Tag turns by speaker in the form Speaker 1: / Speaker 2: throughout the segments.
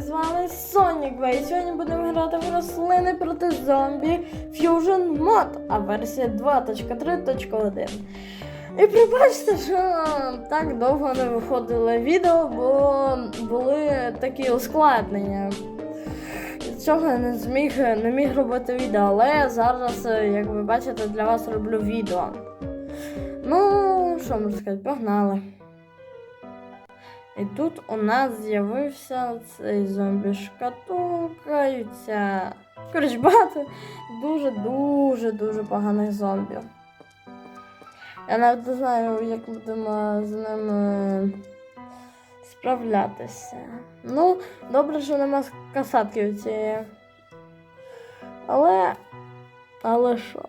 Speaker 1: з вами Сонік Вей. Сьогодні будемо грати в рослини проти зомбі Fusion Mod, а версія 2.3.1. І пробачте, що так довго не виходило відео, бо були такі ускладнення. З цього я не зміг не міг робити відео, але зараз, е, як ви бачите, для вас роблю відео. Ну, що можна сказати, погнали. І тут у нас з'явився цей зомбі шкатулка і ця. Коротше, багато дуже-дуже дуже поганих зомбі. Я навіть не знаю, як будемо з ними справлятися. Ну, добре, що нема касатки цієї. Але. Але що?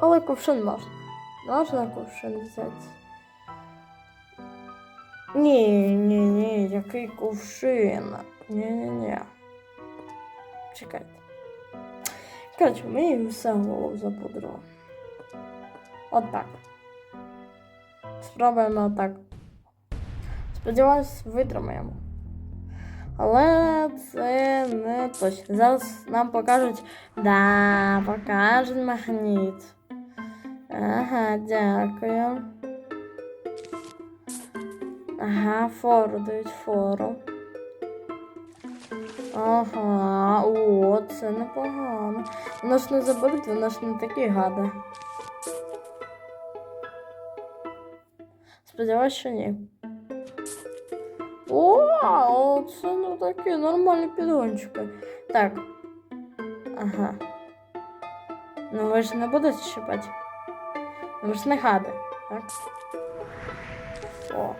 Speaker 1: Але кувшин можна. Можна кувшин взяти. Ні, ні, ні, який кувшин. Ні, ні, ні. Чекайте. Коротше, їм все голову запудрили. Отак. Спробуємо отак. Сподіваюсь, витримаємо. Але це не точно. Зараз нам покажуть. Да, покажуть магніт. Ага, дякую. Ага, фору дають фору. Ага, о, це непогано. Воно ж не заберуть, воно ж не такі гади. Сподіваюсь, що ні. О, це ну такі нормальні підгончики. Так. Ага. Ну ви ж не будете щипати? Ви ж не гади, так? О.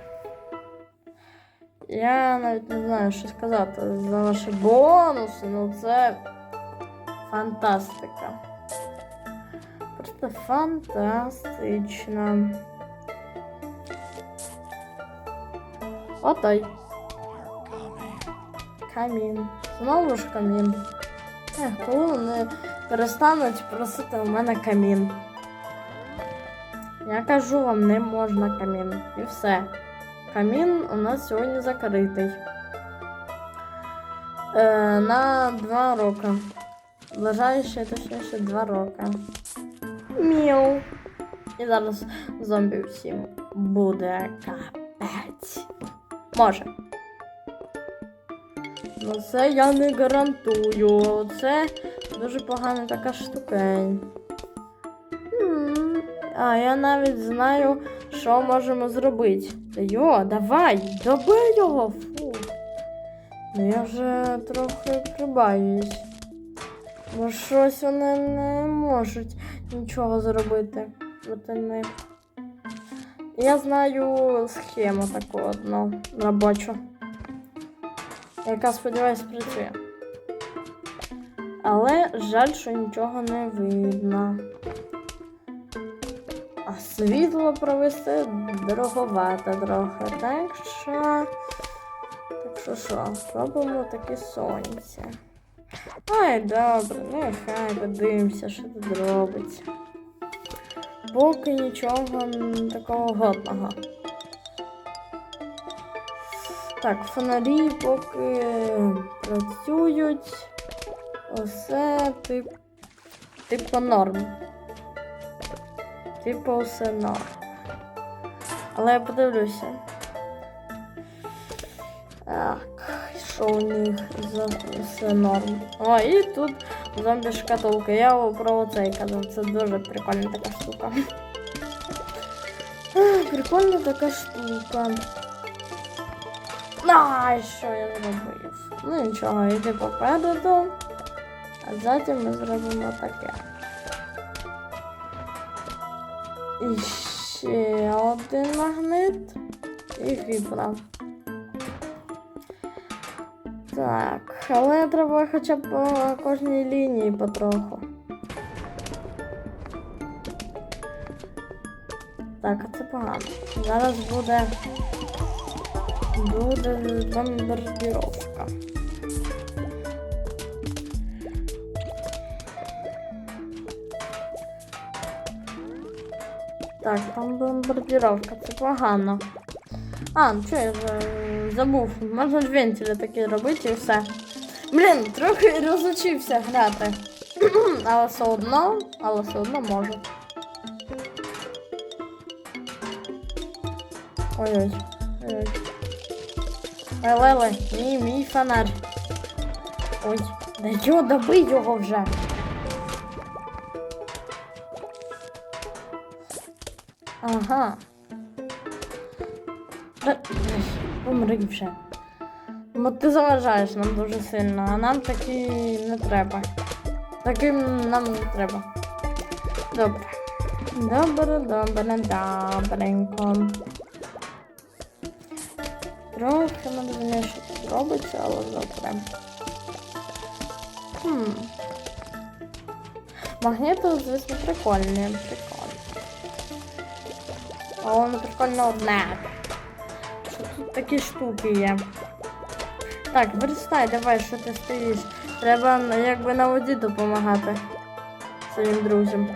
Speaker 1: Я навіть не знаю, що сказати за ваші бонуси, ну це фантастика. Просто фантастично. Отай. Камін. Знову ж камін. Ех, коли вони перестануть просити у мене камін. Я кажу вам, не можна камін. І все. Камін у нас сьогодні закритий. Е, на два роки. Вважаю, ще точніше два роки. Міу. І зараз зомбі всім буде капець. Може. Ну це я не гарантую. Це дуже погана така штукень. А я навіть знаю, що можемо зробити. Йо, давай, доби його, фу. Ну я вже трохи прибаюсь. Бо щось вони не можуть нічого зробити проти них. Я знаю схему таку одну робочу, яка, сподіваюсь, працює. Але жаль, що нічого не видно. А світло провести дороговато трохи. Так що. Так що що, робимо таке сонце. Ай, добре, нехай подивимося, що тут робиться. Поки нічого такого годного. Так, фонарі поки працюють. Усе тип, типу норм. Типу все. Але я подивлюся. Так, що у них за все норм. О, і тут зомбі шкатулка. Я про оцей казав, це дуже прикольна така штука. Прикольна така штука. Ай, що я зробив? Ну нічого, йди попереду. А затім ми зробимо таке. І ще один магнит. І фібра. Так, але треба хоча б по кожній лінії потроху. Так, а це погано. Зараз буде. Буде бомбардіровка. Так, там бомбардіровка, це погано. А, ну що я забув? Можна вентилі такі робити і все. Блін, трохи розучився грати. але все одно, але все одно можу. Ой-ой. Ой-ой. Ой, Леле, мій, мій фонарь. Ой, да йо, добий його вже. Ага. Та- Помри вже. Бо ти заважаєш нам дуже сильно, а нам такі не треба. Таким нам не треба. Добре. Добре, добре, добренько. Трохи не розумію, що тут робиться, але добре. Хм. Магніти, звісно, прикольні, прикольні. Але не прикольно одне. Що тут такі штуки є. Так, вирістай, давай, що ти стоїш. Треба ну, якби на воді допомагати своїм друзям.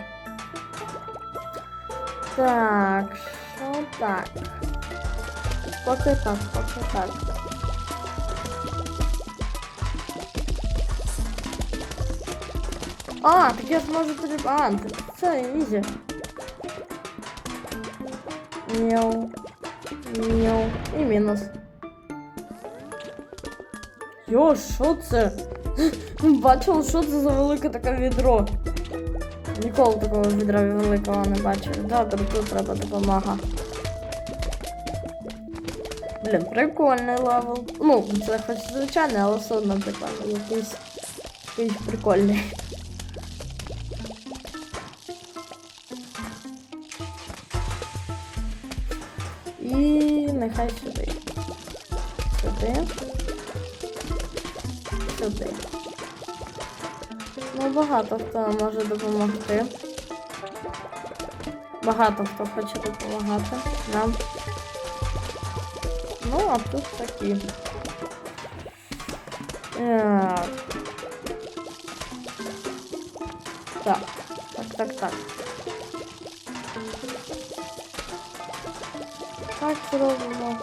Speaker 1: Так, що так? Поки так, поки так. А, так я зможу тобі. А, це ізі. Мяу. Мяу. І мінус. Йо, що це? Бачила, що це за велике таке відро. Ніколи такого відра великого не бачив. Добре, тут треба допомога. Блін, прикольний левел. Ну, це хоч звичайний, але все одно прикольний. Якийсь, якийсь прикольний. Нехай сюди. Сюди. Сюди. Ну, багато хто може допомогти. Багато хто хоче допомагати нам. Ну, а тут такі. Так. Так, так, так, так. Зробимо.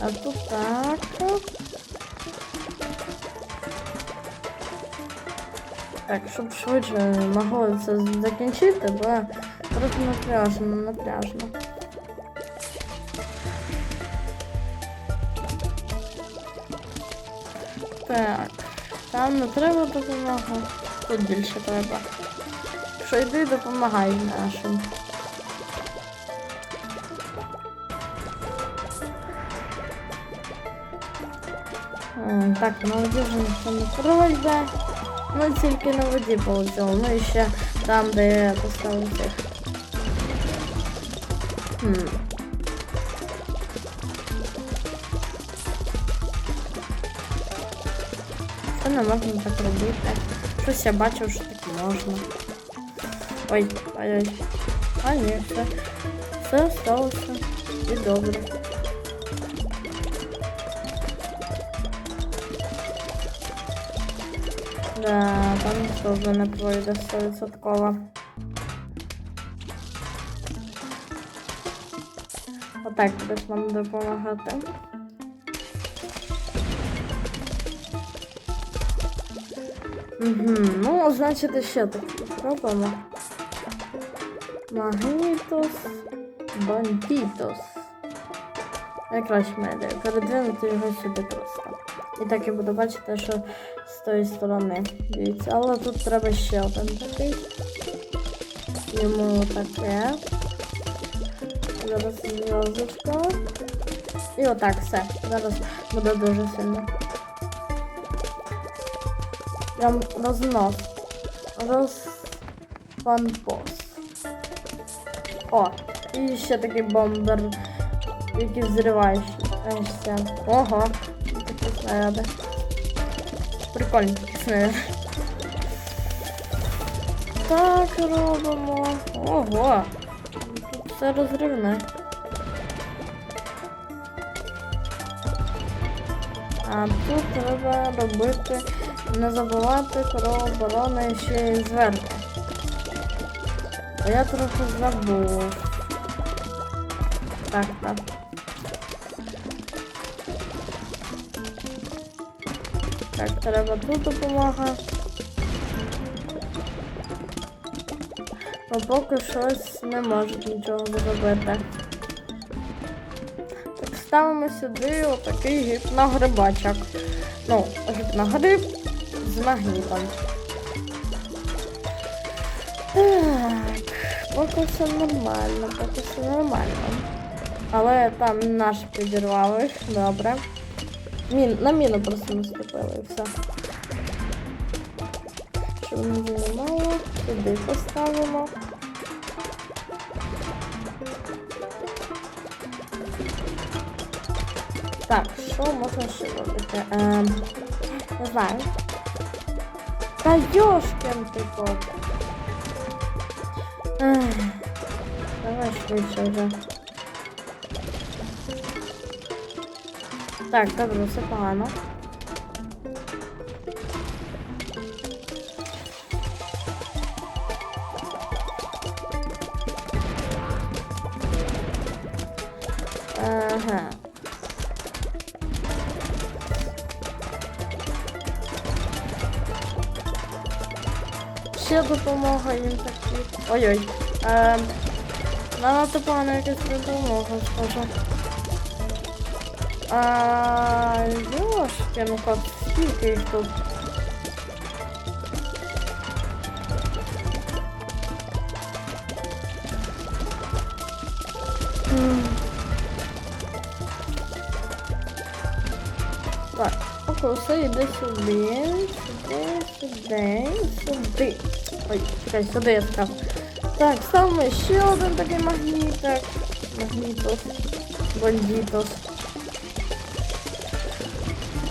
Speaker 1: А тут так. Так, щоб швидше могло це закінчити, бо трохи напряжно, напряжно. Так, там не треба допомога. Тут більше треба. Що йди допомагай нашим. Так, на воді вже ніхто не пройде. Ну тільки на воді полетіло. Ну і ще там, де я поставив. Хм. Це не можна так робити. Щось я бачив, що так можна. Ой, ой. А ні, все. Все сталося. І добре. Да, там теж не пройде 100%. Отак будеш нам допомагати. Угу, ну, значить, ще так зробимо. Магнітос, бандітос. Найкраще медіа. Передвинути його сюди просто. І так я буду бачити, що з тої сторони. Дивіться, але тут треба ще один такий. Йому таке. Зараз зв'язочка. І отак все. Зараз буде дуже сильно. Прям рознос. Розпанпос. О, і ще такий бомбер, який. Ось. Ого, такі снаряди. Прикольні такі снаряди. Так робимо. Ого. Тут все розривне. А тут треба робити, не забувати про оборони ще й зверху. А я трохи забув. Так, так. Так, треба тут допомога. А поки щось не можуть нічого зробити. Так ставимо сюди отакий гіпногрибачок. Ну, гіпногриб з магнітом. Поки все нормально, поки все нормально. Але там наш підірвав їх, добре. Мін, на міну просто наступили і все. Щоб не знімало, сюди поставимо. Так, що можна ще робити? Ем, не знаю. Та йошкин ти кот. Ех, Давай швидше вже. Так, добре, все погано. Ще допомога їм такі. Ой-ой. Ем, надо погано якась допомога, скажу. А, ёшкин ну кот, скільки їх тут? М. Так, покуси, іди сюди, сюди, сюди, сюди. Ой, чекай, сюди я сказав. Так, ставимо ще один такий магнітик. Магнітос. Бандітос.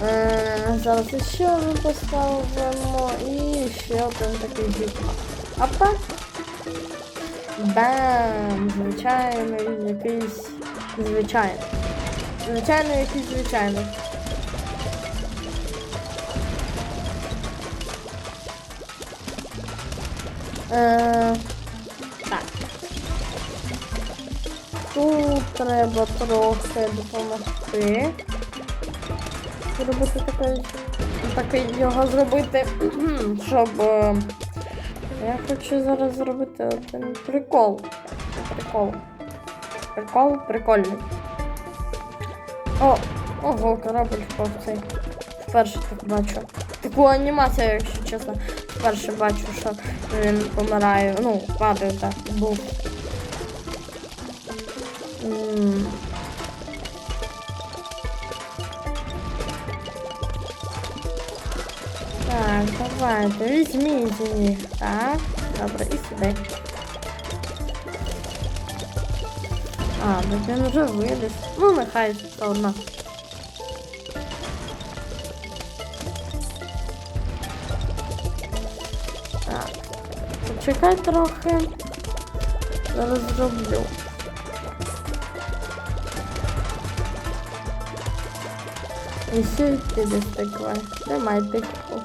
Speaker 1: Е, зараз ще один поставимо і ще один такий вікно. Опа. Бам! Звичайний якийсь звичайний. Звичайний якийсь звичайний. Е, так. Тут треба трохи допомогти. Зробити такий, такий його зробити, щоб. е, Я хочу зараз зробити один прикол. Прикол. Прикол прикольний. О, ого, корабль впав цей. Вперше так бачу. Таку анімацію, якщо чесно, вперше бачу, що він помирає. Ну, падає так, був. Так, давайте, візьміть їх. Так, добре, і сюди. А, ну він вже виліз. Ну, нехай все одно. Почекай трохи. Зараз зроблю. І ще ти десь такой. Тримай тикву.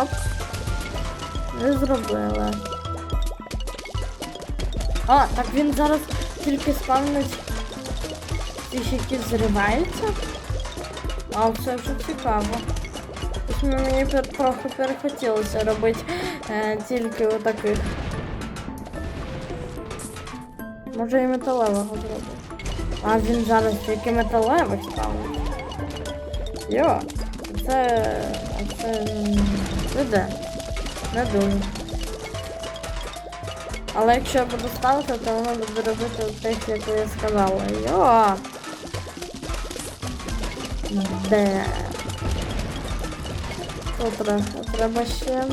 Speaker 1: Оп. Не зробила. А, так він зараз тільки спавнить ті, які зриваються. А це вже цікаво. Ось мені трохи перехотілося робити е, тільки отаких. Може і металевого зробити. А він зараз тільки металевих ставить. Йо, це. це. не де. Не дуже. Але якщо я буду ставити, то воно буде робити тих, як я сказала. Йо! Де? Трохи треба ще.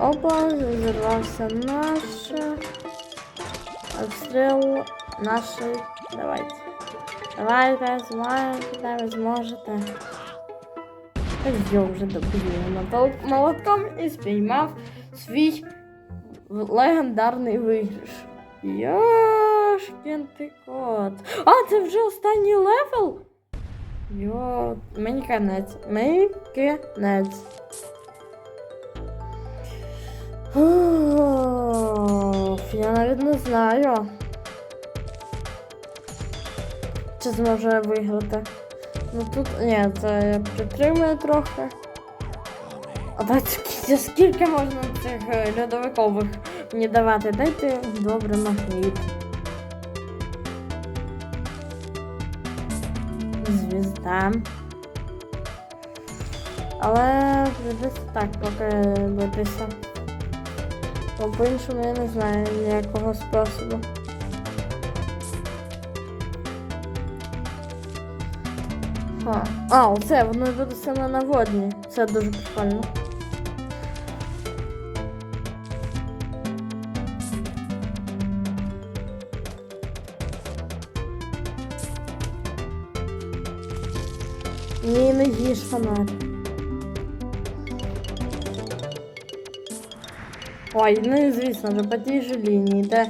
Speaker 1: Опа, зірвався наш. Обстріл нашої. Давайте. Давайте, зможете, ви зможете. Я вже доб'ю молотком і спіймав свій легендарний виграш. Йошкін ти кот. А, це вже останній левел? Йо, мені кінець. Мені кінець. Я навіть не знаю. чи зможе виграти. Ну тут. Ні, це я притримую трохи. А дайте скільки можна цих е, льодовикових мені давати? Дайте добре магніт. Звізда. Але прийдеться так поки битися. Бо по-іншому я не знаю ніякого способу. А, А, оце, воно буде саме на водні. Це дуже прикольно. фонарь. Ой, ну і звісно же, по тій же лінії, де.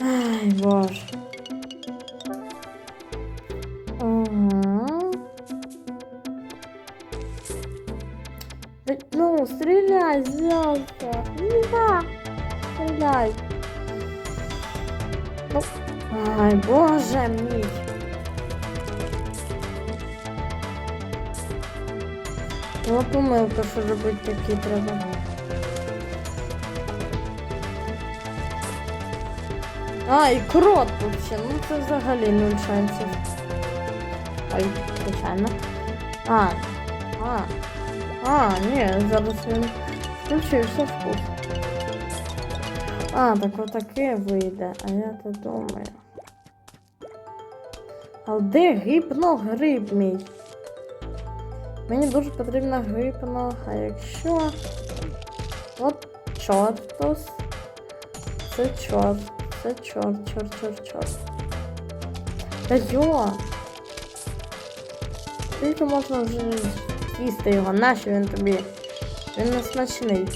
Speaker 1: Ай, боже. Ага. Да, Ну, стреляй, звезда. Да, стреляй. Ну, ай, боже мій. Ну, помилка, що робити такі треба. А, і крот тут ще. Ну це взагалі нуль шансів. Ой, звичайно. А, а. А, ні, зараз він включився вкус. А, так отаке вийде, а я то думаю. А де гіпногриб мій? Мені дуже потрібна гипно, а якщо. От чортус. Це чорт. Це чорт, чорт, чорт, чорт. Та йо! Скільки можна вже їсти його? Нащо він тобі? Він не смачний.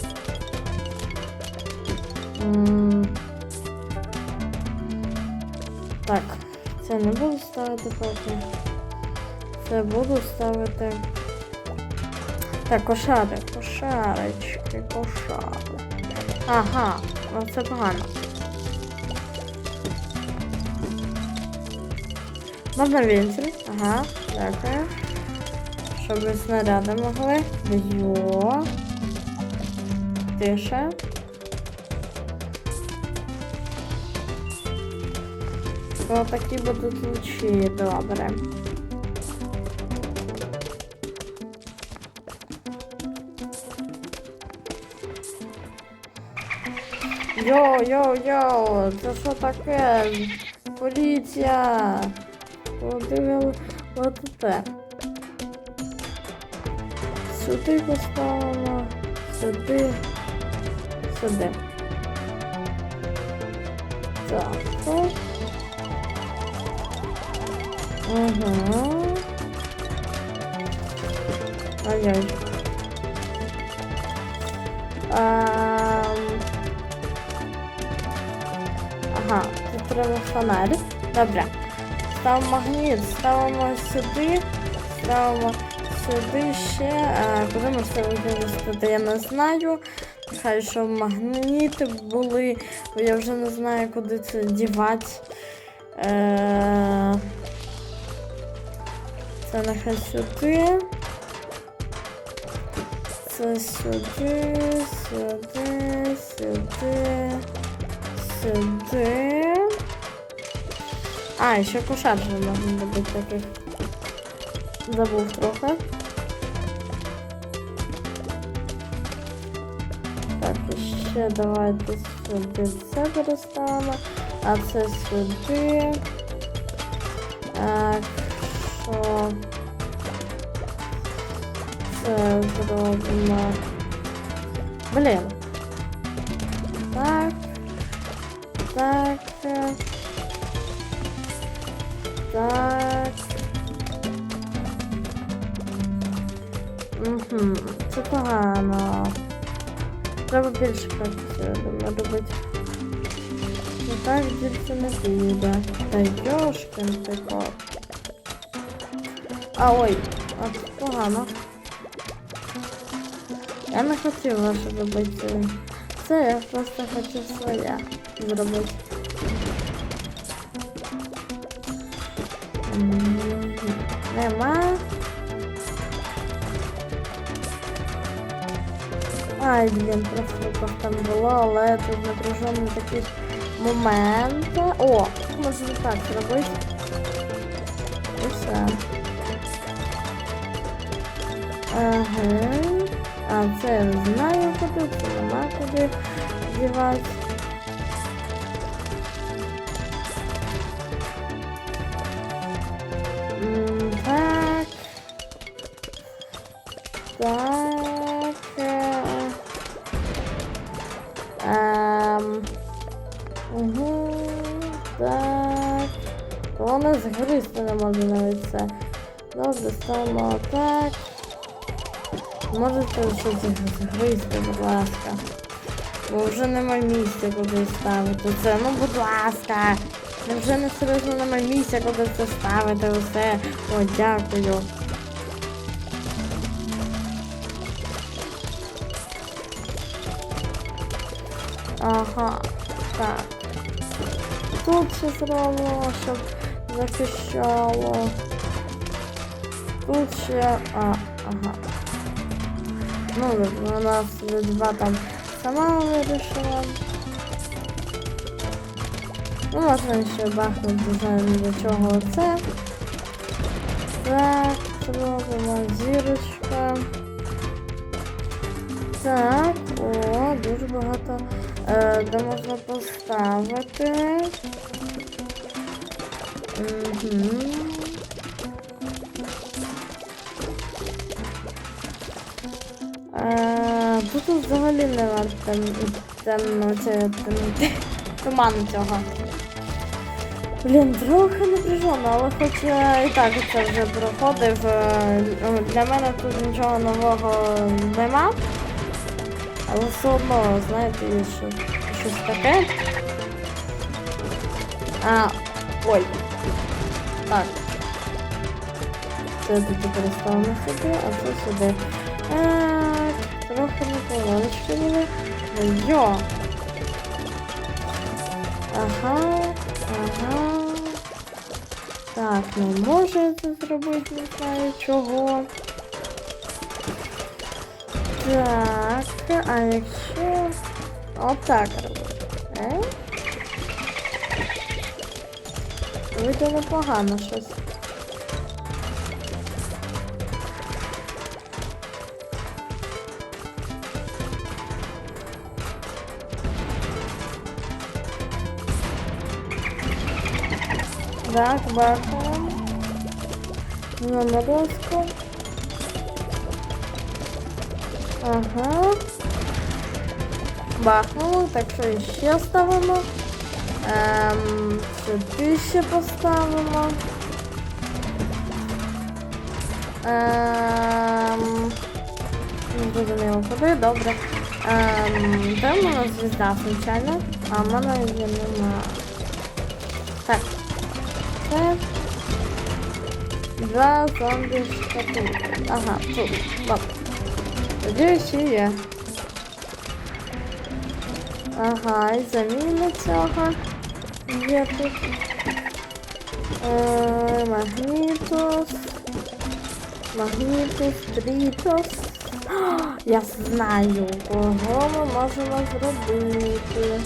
Speaker 1: Так, це не буду ставити поки. Це буду ставити. Так, кошари, кошарочки, кошари. Ага, ну це погано. Можна вентиль. Ага, дякую. Щоб снаряди могли. Йо. Тише. Ось такі будуть лучі, добре. Йоу-йоу-йоу, це що таке? Поліція! Куди ви летите? Сюди поставимо, сюди, сюди. Так, так. Угу. Ай-яй. Ам... Ага, тут треба фонарь. Добре. Ставимо магніт, ставимо сюди, ставимо сюди ще. Куди ми все використати, я не знаю. Хай що магніти були, бо я вже не знаю, куди це дівати. Е... Це нехай сюди. Це сюди, сюди, сюди, сюди. А, і ще кошар же можна робити таких. Забув трохи. Так, і ще давайте сюди це переставимо, а це сюди. Так, що це зробимо. Блін. Так. Так. Так. Угу. Це погано. Треба більше думаю, робити. Ну так більше не буде. Та йошкин ти кот. А ой, а погано. Я не хотіла, щоб робити. Це я просто хочу своє зробити. Нема. Ай, блін, про фруках там було, але тут напряжені такі моменти. О, можна так зробити. І все. Ага. А це я знаю куди, це нема куди дівати. Можете щось загризти, будь ласка. Бо вже немає місця, куди ставити це. Ну, будь ласка. Невже не серйозно немає місця, куди це ставити усе. О, дякую. Ага, так. Тут ще зробимо, щоб захищало. Тут ще. А, ага. Ну, нас два там сама вирішила. Ну, можна ще бахнути дизайн для чого це. Так, зробимо зірочка. Так, о, дуже багато е, де можна поставити. Угу. Тут взагалі не варто темно, це, там, туман цього. Блін, трохи напряжено, але хоч я і так це вже проходив. е, ну, Для мене тут нічого нового нема. Але все одно, знаєте, що, щось таке. А, ой. Так. Це тоді переставимо сюди, а це сюди. Були. Ну, Йо. Ага, ага. Так, не можу я це зробити, не знаю чого. Так, а якщо отак робити? Е? Вийде непогано щось. Так, бахаємо. Заморозку. Ага. Бахнуло, так що іще ставимо. Ем, сюди ще поставимо. Ем, зрозуміло куди, добре. Ем, де в мене звізда, звичайно, а в мене її нема. Це два зомбі шкатулки. Ага, тут. Добре. Тоді ще є. Ага, і заміна цього є тут. Е, магнітус. Магнітус, Я знаю, кого ми можемо зробити.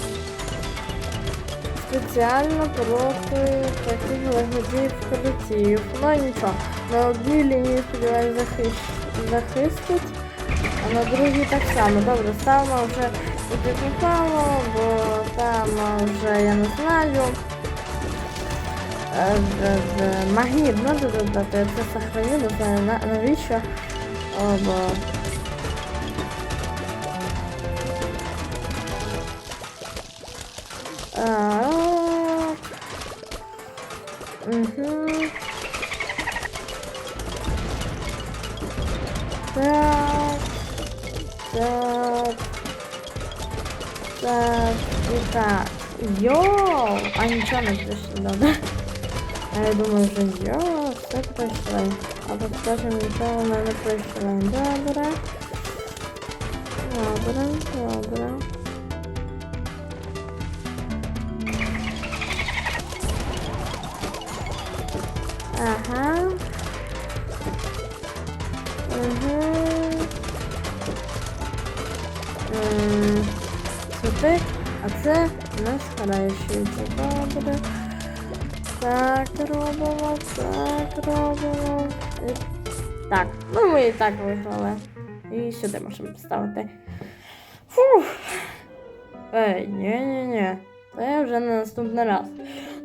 Speaker 1: Спеціально проти таких легодіїв колективів. Ну нічого. На одній лінії сподіваюся захищ... захистить. А на другій так само. Добре, ставимо вже туди попало, бо там вже я не знаю. Е, е, е, Магніт надо додати, я це сохраню, не знаю на- навіщо. О, бо... Угу. Так. Так. Так. І так. Йоу! А нічого не прийшло, да? А я думаю, що йоу, все пройшли. А теж нічого не пройшло. Добре. Добре, добре. Ага. Угу. М, Сюди, а це не схаращується. Добре. Так робимо, так робимо. І Так, ну ми і так виграли. І сюди можемо поставити. Фух. Ей, ні-ні-ні. Це вже на наступний раз.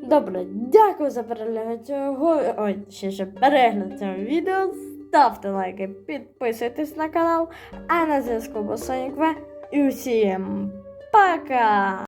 Speaker 1: Добре, дякую за перегляд цього. Ой, ще ж перегляд цього відео. Ставте лайки, підписуйтесь на канал. А на зв'язку був В. І усім пока!